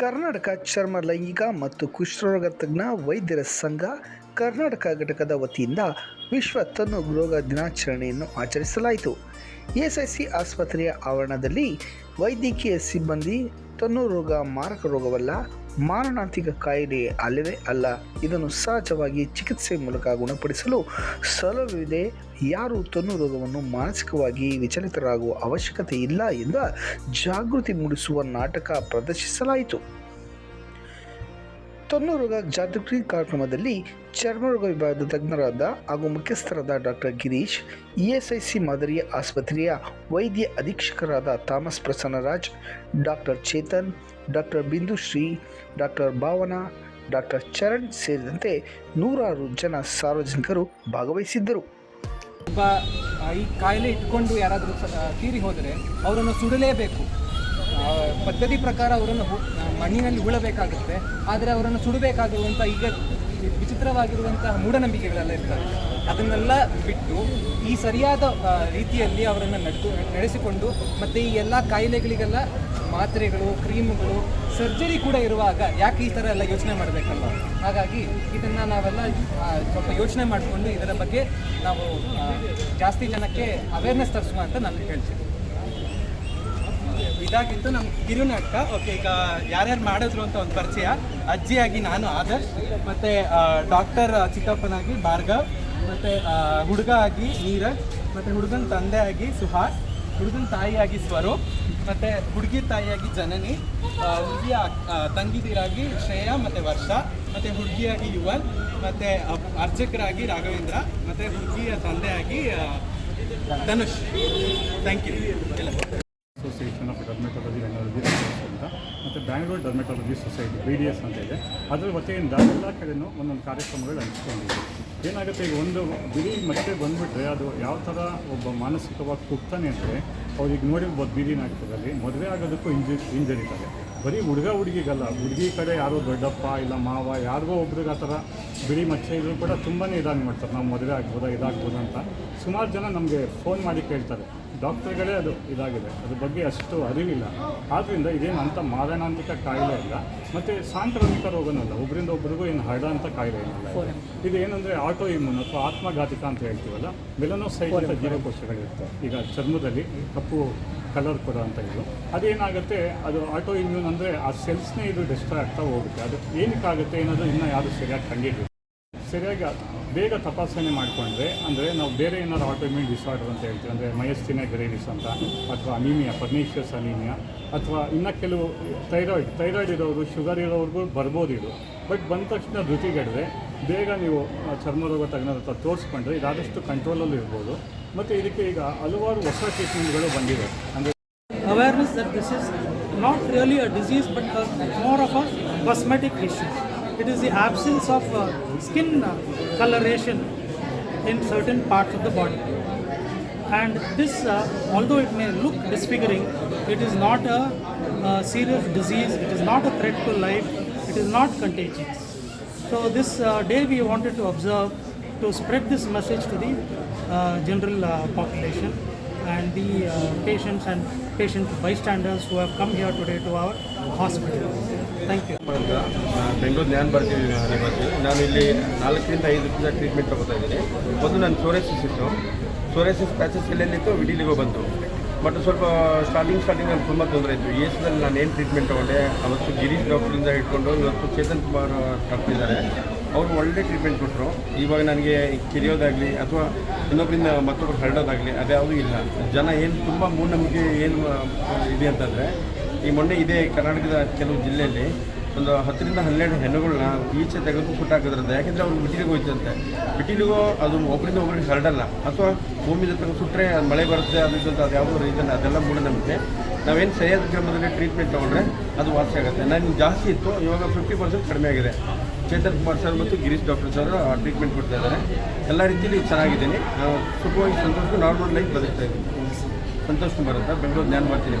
ಕರ್ನಾಟಕ ಚರ್ಮ ಲೈಂಗಿಕ ಮತ್ತು ಕುಷ್ಠರೋಗ ತಜ್ಞ ವೈದ್ಯರ ಸಂಘ ಕರ್ನಾಟಕ ಘಟಕದ ವತಿಯಿಂದ ವಿಶ್ವ ತನ್ನು ರೋಗ ದಿನಾಚರಣೆಯನ್ನು ಆಚರಿಸಲಾಯಿತು. ಎಸ್ಐಸಿ ಆಸ್ಪತ್ರೆಯ ಆವರಣದಲ್ಲಿ ವೈದ್ಯಕೀಯ ಸಿಬ್ಬಂದಿ ತನ್ನು ರೋಗ ಮಾರಕ ರೋಗವಲ್ಲ ಮಾರಣಾಂತಿಕ ಕಾಯಿಲೆ ಅಲ್ಲವೇ ಅಲ್ಲ, ಇದನ್ನು ಸಹಜವಾಗಿ ಚಿಕಿತ್ಸೆ ಮೂಲಕ ಗುಣಪಡಿಸಲು ಸಲುವಿದೆ. ಯಾರು ತನ್ನು ರೋಗವನ್ನು ಮಾನಸಿಕವಾಗಿ ವಿಚಲಿತರಾಗುವ ಅವಶ್ಯಕತೆ ಇಲ್ಲ ಎಂದ ಜಾಗೃತಿ ಮೂಡಿಸುವ ನಾಟಕ ಪ್ರದರ್ಶಿಸಲಾಯಿತು. ತೊನ್ನೂರುಗ ಜಾಗೃತಿ ಕಾರ್ಯಕ್ರಮದಲ್ಲಿ ಚರ್ಮರೋಗ ವಿಭಾಗದ ತಜ್ಞರಾದ ಹಾಗೂ ಮುಖ್ಯಸ್ಥರಾದ ಡಾಕ್ಟರ್ ಗಿರೀಶ್ ಇಎಸ್ಐಸಿ ಮಾದರಿಯ ಆಸ್ಪತ್ರೆಯ ವೈದ್ಯ ಅಧೀಕ್ಷಕರಾದ Thomas Prasannaraj, doctor Chetan, doctor Bindushree, doctor Bhavana, doctor Charan ಸೇರಿದಂತೆ ನೂರಾರು ಜನ ಸಾರ್ವಜನಿಕರು ಭಾಗವಹಿಸಿದ್ದರು. ಈ ಕಾಯಿಲೆ ಇಟ್ಕೊಂಡು ಯಾರಾದರೂ ತೀರಿ ಹೋದರೆ ಅವರನ್ನು ಸುಡಲೇಬೇಕು. ಪದ್ಧತಿ ಪ್ರಕಾರ ಅವರನ್ನು ಮಣ್ಣಿನಲ್ಲಿ ಉಳಬೇಕಾಗುತ್ತೆ ಆದರೆ ಅವರನ್ನು ಸುಡಬೇಕಾಗಿರುವಂಥ ಈಗ ವಿಚಿತ್ರವಾಗಿರುವಂತಹ ಮೂಢನಂಬಿಕೆಗಳೆಲ್ಲ ಇರ್ತವೆ ಅದನ್ನೆಲ್ಲ ಬಿಟ್ಟು ಈ ಸರಿಯಾದ ರೀತಿಯಲ್ಲಿ ಅವರನ್ನು ನಡೆದು, ನಡೆಸಿಕೊಂಡು ಮತ್ತು ಈ ಎಲ್ಲ ಕಾಯಿಲೆಗಳಿಗೆಲ್ಲ ಮಾತ್ರೆಗಳು, ಕ್ರೀಮ್ಗಳು, ಸರ್ಜರಿ ಕೂಡ ಇರುವಾಗ ಯಾಕೆ ಈ ಥರ ಎಲ್ಲ ಯೋಚನೆ ಮಾಡಬೇಕಲ್ಲ ಹಾಗಾಗಿ ಇದನ್ನು ನಾವೆಲ್ಲ ಸ್ವಲ್ಪ ಯೋಚನೆ ಮಾಡಿಕೊಂಡು ಇದರ ಬಗ್ಗೆ ನಾವು ಜಾಸ್ತಿ ಜನಕ್ಕೆ ಅವೇರ್ನೆಸ್ ತರಿಸುವ ಅಂತ ನಾನು ಹೇಳ್ತೀನಿ. ಇದಾಗಿತ್ತು ನಮ್ಮ ಕಿರುನಾಟಕ ಓಕೆ ಈಗ ಯಾರ್ಯಾರು ಮಾಡಿದ್ರು ಅಂತ ಒಂದು ಪರಿಚಯ. ಅಜ್ಜಿಯಾಗಿ ನಾನು ಆದರ್ಶ್, ಮತ್ತು ಡಾಕ್ಟರ್ ಚಿಕ್ಕಪ್ಪನಾಗಿ ಭಾರ್ಗವ್, ಮತ್ತು ಹುಡುಗ ಆಗಿ ನೀರಜ್, ಮತ್ತು ಹುಡುಗನ ತಂದೆ ಆಗಿ ಸುಹಾಸ್, ಹುಡುಗನ ತಾಯಿಯಾಗಿ ಸ್ವರೂಪ್, ಮತ್ತು ಹುಡುಗಿ ತಾಯಿಯಾಗಿ ಜನನಿ ಹುಡುಗಿಯ ತಂಗಿದಿರಾಗಿ ಶ್ರೇಯಾ, ಮತ್ತು ವರ್ಷ, ಮತ್ತು ಹುಡುಗಿಯಾಗಿ ಯುವನ್, ಮತ್ತು ಅರ್ಚಕರಾಗಿ ರಾಘವೇಂದ್ರ, ಮತ್ತು ಹುಡುಗಿಯ ತಂದೆಯಾಗಿ ಧನುಷ್. ಥ್ಯಾಂಕ್ ಯು ಎಲ್ಲ ಅಸೋಸಿಯೇಷನ್ ಆಫ್ ಡರ್ಮೆಟಾಲಜಿ ಎನರ್ಜಿ ಅಂತ. ಮತ್ತು Bangalore dermatology society B D S ಅಂತ ಇದೆ. ಅದರ ವತಿಯಿಂದ ಎಲ್ಲ ಕಡೆಯೂ ಒಂದೊಂದು ಕಾರ್ಯಕ್ರಮಗಳು ಹಂಚ್ಕೊಂಡಿದೆ ಏನಾಗುತ್ತೆ, ಈಗ ಒಂದು ಬಿಡಿ ಮತ್ತೆ ಬಂದುಬಿಟ್ರೆ ಅದು ಯಾವ ಥರ ಒಬ್ಬ ಮಾನಸಿಕವಾಗಿ ಕುಗ್ತಾನೆ ಅಂದರೆ ಅವ್ರಿಗೆ ನೋಡಿರ್ಬೋದು ಬೀದಿ ನಾಟಕದಲ್ಲಿ, ಮದುವೆ ಆಗೋದಕ್ಕೂ ಇಂಜಿ ಹಿಂಜರಿತಾರೆ ಬರೀ ಹುಡುಗ ಹುಡುಗಿಗಲ್ಲ, ಹುಡುಗಿ ಕಡೆ ಯಾರೋ ದೊಡ್ಡಪ್ಪ ಇಲ್ಲ ಮಾವ, ಯಾರಿಗೋ ಒಬ್ರಿಗೆ ಆ ಥರ ಬಿಳಿ ಮಚ್ಚೆ ಇದ್ರು ಕೂಡ ತುಂಬಾ ಇದಾಗಿ ಮಾಡ್ತಾರೆ. ನಾವು ಮದುವೆ ಆಗ್ಬೋದಾ, ಇದಾಗ್ಬೋದಾ ಅಂತ. ಸುಮಾರು ಜನ ನಮಗೆ ಫೋನ್ ಮಾಡಿ ಕೇಳ್ತಾರೆ. ಡಾಕ್ಟರ್ಗಳೇ ಅದು ಇದಾಗಿದೆ. ಅದ್ರ ಬಗ್ಗೆ ಅಷ್ಟು ಅರಿವಿಲ್ಲ. ಆದ್ದರಿಂದ ಇದೇನು ಅಂಥ ಮಾರಣಾಂತಿಕ ಕಾಯಿಲೆ ಇಲ್ಲ ಮತ್ತು ಸಾಂಕ್ರಾಮಿಕ ರೋಗನೂ ಅಲ್ಲ ಒಬ್ಬರಿಂದ ಒಬ್ಬರಿಗೂ ಏನು ಹರಡೋಂಥ ಕಾಯಿಲೆ ಏನಿಲ್ಲ ಇದು. ಏನಂದರೆ ಆಟೋ ಇಮ್ಯೂನ್ ಅಥವಾ ಆತ್ಮಘಾತಿಕ ಅಂತ ಹೇಳ್ತೀವಲ್ಲ ಮೆಲನೋಸೈಟ್ ಅಂತ ಜೀವಕೋಶಗಳಿರುತ್ತೆ. ಈಗ ಚರ್ಮದಲ್ಲಿ ಕಪ್ಪು ಕಲರ್ ಕೊಡೋ ಅಂತ ಇದು. ಅದೇನಾಗುತ್ತೆ ಅದು ಆಟೋ ಇಮ್ಯೂನ್ ಅಂದರೆ ಆ ಸೆಲ್ಸ್ನೇ ಇದು ಡಿಸ್ಟ್ರಾಯ್ ಆಗ್ತಾ ಹೋಗುತ್ತೆ. ಅದು ಏನಕ್ಕಾಗುತ್ತೆ ಅನ್ನೋದು ಇನ್ನೂ ಯಾರು ಸರಿಯಾಗಿ ಕಂಡಿಲ್ಲ. ಸರಿಯಾಗಿ ಬೇಗ ತಪಾಸಣೆ ಮಾಡಿಕೊಂಡ್ರೆ, ಅಂದರೆ ನಾವು ಬೇರೆ ಏನಾದ್ರು ಆಟೋಮ್ಯೂನ್ ಡಿಸಾರ್ಡರ್ ಅಂತ ಹೇಳ್ತೀವಿ, ಅಂದರೆ ಮಯಸ್ಸಿನ ಗ್ರೇವಿಸ್ ಅಂತ, ಅಥವಾ ಅನೀಮಿಯಾ ಪರ್ನೀಷಿಯಸ್ ಅನೀಮಿಯಾ ಅಥವಾ ಇನ್ನು ಕೆಲವು ಥೈರಾಯ್ಡ್ ಥೈರಾಯ್ಡ್ ಇರೋರು ಶುಗರ್ ಇರೋರಿಗೂ ಬರ್ಬೋದು ಇದು. ಬಟ್ ಬಂದ ತಕ್ಷಣ ಧೃತಿಗೆಡದೆ ಬೇಗ ನೀವು ಚರ್ಮರೋಗ ತಜ್ಞರ ಹತ್ರ ತೋರಿಸ್ಕೊಂಡ್ರೆ ಇದಾದಷ್ಟು ಕಂಟ್ರೋಲಲ್ಲಿ ಇರ್ಬೋದು. ಮತ್ತು ಇದಕ್ಕೆ ಈಗ ಹಲವಾರು ಹೊಸ ಟ್ರೀಟ್ಮೆಂಟ್ಗಳು ಬಂದಿವೆ. ಅಂದರೆ awareness that this is not really a disease but more of a cosmetic issue. It is the absence of uh, skin coloration in certain parts of the body. And this, uh, although it may look disfiguring, it is not a, uh serious disease, it is not a threat to life, it is not contagious. So, this uh, day we wanted to observe to spread this message to the uh, general uh, population and the uh, patients and patient bystanders who have come here today to our hospital. Thank you. ಅಂತ ನಾನು ಬೆಂಗಳೂರು ಜ್ಞಾನ ಬರ್ತೀವಿ ನಿವಾಸಿ ನಾನು ಇಲ್ಲಿ ನಾಲ್ಕರಿಂದ ಐದು ದಿವಸ ಟ್ರೀಟ್ಮೆಂಟ್ ತಗೋತಾ ಇದ್ದೀನಿ. ಮೊದಲು ನಾನು ಸೋರೆಸಿಸ್ ಇತ್ತು. ಸೋರೆಸಿಸ್ ಪ್ಯಾಚಸ್ ಎಲ್ಲೆಲ್ಲಿತ್ತು? ವಿಡಿಲಿಗೋ ಬಂತು. ಬಟ್ ಸ್ವಲ್ಪ ಸ್ಟಾರ್ಟಿಂಗ್ ಸ್ಟಾರ್ಟಿಂಗ್ ನನಗೆ ತುಂಬ ತೊಂದರೆ ಇತ್ತು. ಈ ನಾನು ಏನು ಟ್ರೀಟ್ಮೆಂಟ್ ತಗೊಂಡೆ? ಅವತ್ತು ಗಿರೀಶ್ ಡಾಕ್ಟ್ರಿಂದ ಇಟ್ಕೊಂಡು ಇವತ್ತು ಚೇತನ್ ಕುಮಾರ್ ಡಾಕ್ಟರ್ ಇದ್ದಾರೆ ಅವರು ಒಳ್ಳೆ ಟ್ರೀಟ್ಮೆಂಟ್ ಕೊಟ್ಟರು ಇವಾಗ ನನಗೆ ಕಿರಿಯೋದಾಗಲಿ ಅಥವಾ ಇನ್ನೊಬ್ಬರಿಂದ ಮತ್ತೊಬ್ಬರು ಹರಡೋದಾಗಲಿ ಅದ್ಯಾವುದೂ ಇಲ್ಲ. ಜನ ಏನು ತುಂಬ ಮೂಢನಂಬಿಕೆ ಏನು ಇದೆ ಅಂತಂದರೆ, ಈ ಮೊನ್ನೆ ಇದೇ ಕರ್ನಾಟಕದ ಕೆಲವು ಜಿಲ್ಲೆಯಲ್ಲಿ ಒಂದು ಹತ್ತರಿಂದ ಹನ್ನೆರಡು ಹೆಣ್ಣುಗಳನ್ನ ಈಚೆ ತೆಗೆದು ಸುಟ್ಟಾಕಿದ್ರಂತೆ ಯಾಕೆಂದರೆ ಅವ್ರು ಬಿಟ್ಟಿಲಿಗೆ ಹೋಯ್ತಂತೆ. ಬಿಟ್ಟಿಲಿಗೋ ಅದು ಒಬ್ಬರಿಂದ ಒಬ್ಬರಿಗೆ ಹರಡಲ್ಲ. ಅಥವಾ ಭೂಮಿಯಿಂದ ತೆಗೆದು ಸುಟ್ಟರೆ ಅದು ಮಳೆ ಬರುತ್ತೆ ಅದು ಇದು ಅಂತ ಅದು ಯಾವುದೋ ರೀಸನ್ ಅದೆಲ್ಲ ಮೂಢನಂಬಿಕೆ. ನಾವೇನು ಸರಿಯಾದ ಕ್ರಮದಲ್ಲಿ ಟ್ರೀಟ್ಮೆಂಟ್ ತೊಗೊಂಡ್ರೆ ಅದು ವಾಸಿ ಆಗುತ್ತೆ. ನನಗೆ ಜಾಸ್ತಿ ಇತ್ತು, ಇವಾಗ ಫಿಫ್ಟಿ ಪರ್ಸೆಂಟ್ ಕಡಿಮೆ ಆಗಿದೆ. ಚೇತನ್ ಕುಮಾರ್ ಸರ್ ಮತ್ತು ಗಿರೀಶ್ ಡಾಕ್ಟರ್ ಸರ್ ಟ್ರೀಟ್ಮೆಂಟ್ ಕೊಡ್ತಾ ಇದ್ದಾರೆ. ಎಲ್ಲ ರೀತಿಯಲ್ಲಿ ಚೆನ್ನಾಗಿದ್ದೀನಿ. ಸುಖವಾಗಿ ಸಂತೋಷ ನಾರ್ಮಲ್ ಲೈಫ್ ಬದುಕ್ತಾ ಇದ್ದೀನಿ. ಸಂತೋಷ್ ಕುಮಾರ್ ಅಂತ, ಬೆಂಗಳೂರು ಜ್ಞಾನ ಮಾಡ್ತೀನಿ